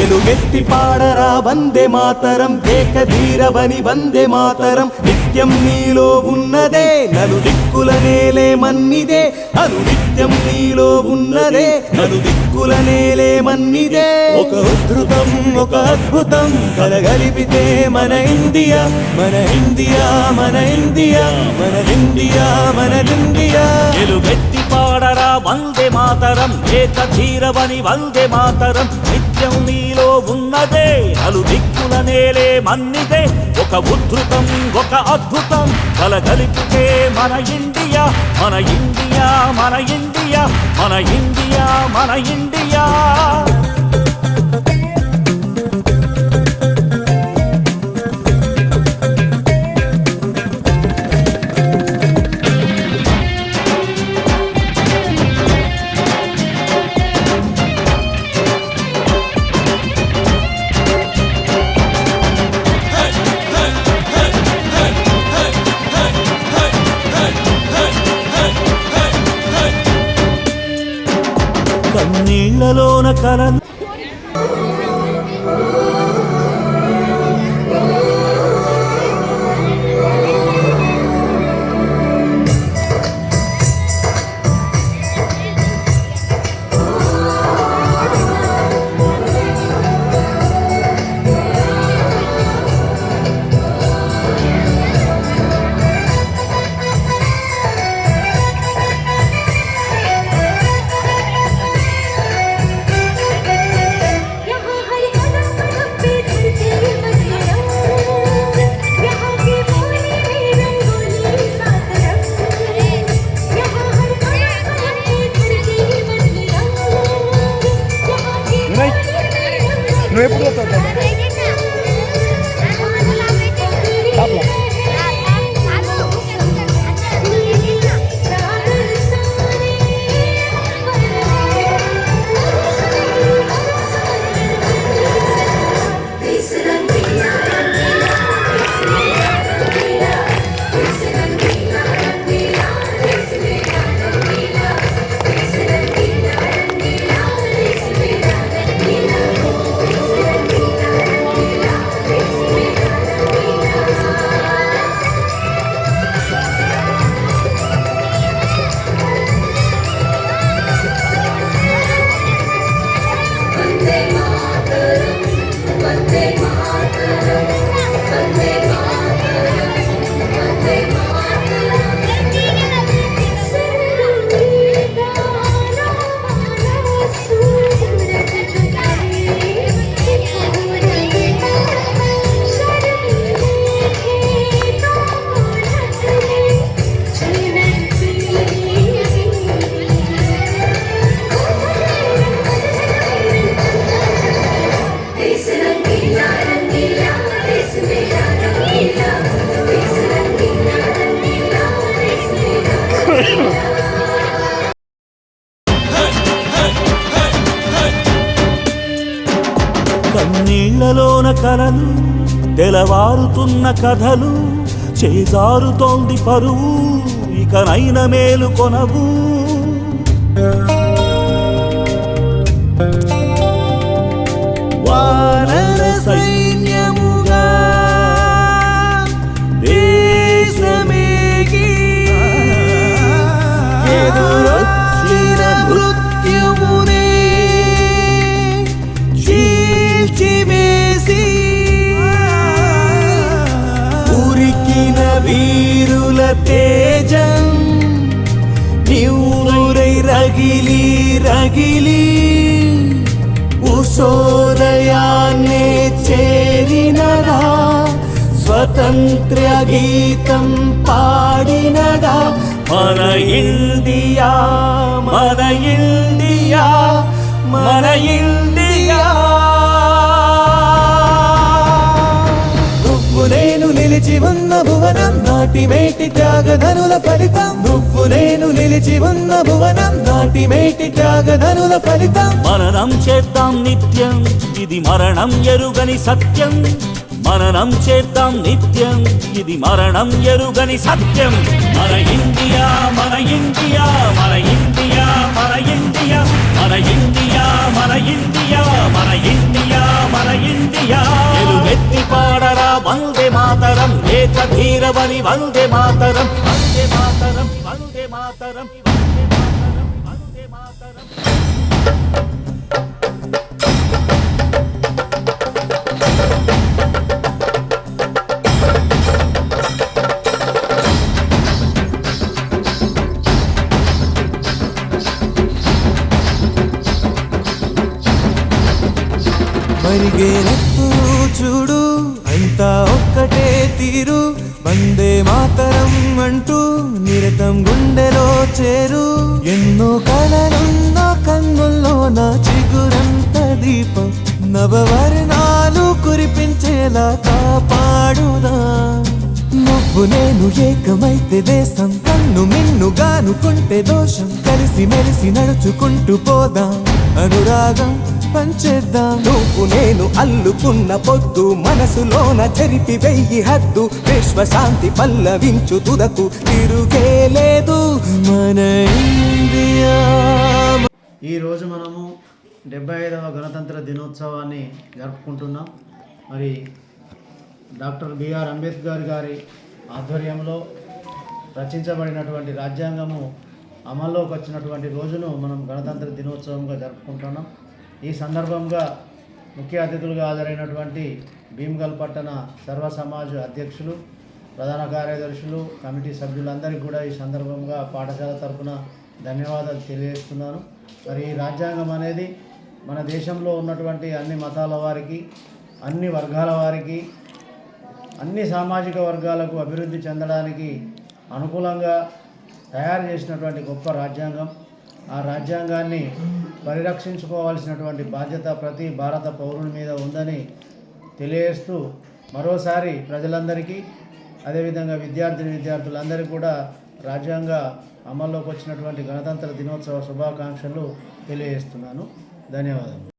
ఎలుగెత్తి పాడరా వందే మాతరం ఏకధీరవని వందే మాతరం నిత్యం నీలో ఉన్నదే నలు దిక్కుల నేలే మన్నిదే అను నిత్యం నీలో ఉన్నదే నలు దిక్కుల నేలే మన్నిదే ఒక ఉద్ధృతం ఒక అద్భుతం కలగలిపితే మన ఇండియా మన ఇండియా మన ఇండియా మన ఇండియా మన ఇండియా. ఎలుగెత్తి పాడరా వందే మాతరం ఏకధీరవని వందే మాతరం. నిత్యం నీలో ఉన్నదే నలు దిక్కుల నేలే మన్నిదే. ఒక ఉద్ధృతం ఒక అద్భుతం కలగలిపితే మన ఇండియా మన ఇండియా మన ఇండియా మన ఇండియా మన ఇండియా. కళ్ళలోన కలలు కన్నీళ్ళలోన కలలు తెలవారుతున్న కథలు చేజారుతోంది పరువు ఇకనైన మేలు కొనవు. వీరుల తేజం నివురై రగిలి రగిలి ఉషోదయాన్నే చేరినదా స్వతంత్ర గీతం పాడినదా మన ఇండియా మన ఇండియా మన ఇండియా. నువ్వు నేను నిలిచి ఉన్న భువనం నాటి మేటి త్యాగధనుల ఫలితం. నువ్వు నేను నిలిచి ఉన్న భువనం నాటి మేటి త్యాగధనుల ఫలితం. మననం చేద్దాం నిత్యం ఇది మరణం ఎరుగని సత్యం. మననం చేద్దాం నిత్యం ఇది మరణం ఎరుగని సత్యం. మన మన ధీరవని వందే మాతరం వందే మాతరం వందే మాతరం వందే మాతరం వందే మాతరం. మరిగేనట్టు చూడు అంతా ఒక్కటే తీరు. వందే మాతరం అంటూ నిరతం గుండెలో చేరు. ఎన్నో కలలున్నో కన్నుల్లో నా చిగురంత దీపం. నవవర్ణాలు కురిపించేలా కాపాడుదా. నువ్వు నేను ఏకమైతే దేశం. కన్ను మిన్నుగానుకుంటే దోషం. కలిసి మెలిసి నడుచుకుంటూ పోదాం. అనురాగం పంచేద్దాం నువ్వు నేను అల్లుకున్న పొద్దు మనసులోన చెరిపి వెయ్యి హద్దు విశ్వశాంతి పల్లవించు తుదకు తిరుగేలేదు మన ఇండియా. ఈరోజు మనము డెబ్బై ఐదవ గణతంత్ర దినోత్సవాన్ని జరుపుకుంటున్నాం. మరి డాక్టర్ బిఆర్ అంబేద్కర్ గారి ఆధ్వర్యంలో రచించబడినటువంటి రాజ్యాంగము అమల్లోకి వచ్చినటువంటి రోజును మనం గణతంత్ర దినోత్సవంగా జరుపుకుంటున్నాం. ఈ సందర్భంగా ముఖ్య అతిథులుగా హాజరైనటువంటి భీమ్గల్ పట్టణ సర్వ సమాజ్ అధ్యక్షులు ప్రధాన కార్యదర్శులు కమిటీ సభ్యులందరికీ కూడా ఈ సందర్భంగా పాఠశాల తరఫున ధన్యవాదాలు తెలియజేస్తున్నాను. మరి ఈ రాజ్యాంగం అనేది మన దేశంలో ఉన్నటువంటి అన్ని మతాల వారికి అన్ని వర్గాల వారికి అన్ని సామాజిక వర్గాలకు అభివృద్ధి చెందడానికి అనుకూలంగా తయారు చేసినటువంటి గొప్ప రాజ్యాంగం. ఆ రాజ్యాంగాన్ని పరిరక్షించుకోవాల్సినటువంటి బాధ్యత ప్రతి భారత పౌరుని మీద ఉందని తెలియజేస్తూ మరోసారి ప్రజలందరికీ అదేవిధంగా విద్యార్థిని విద్యార్థులందరికీ కూడా రాజ్యాంగ అమల్లోకి వచ్చినటువంటి గణతంత్ర దినోత్సవ శుభాకాంక్షలు తెలియజేస్తున్నాను. ధన్యవాదాలు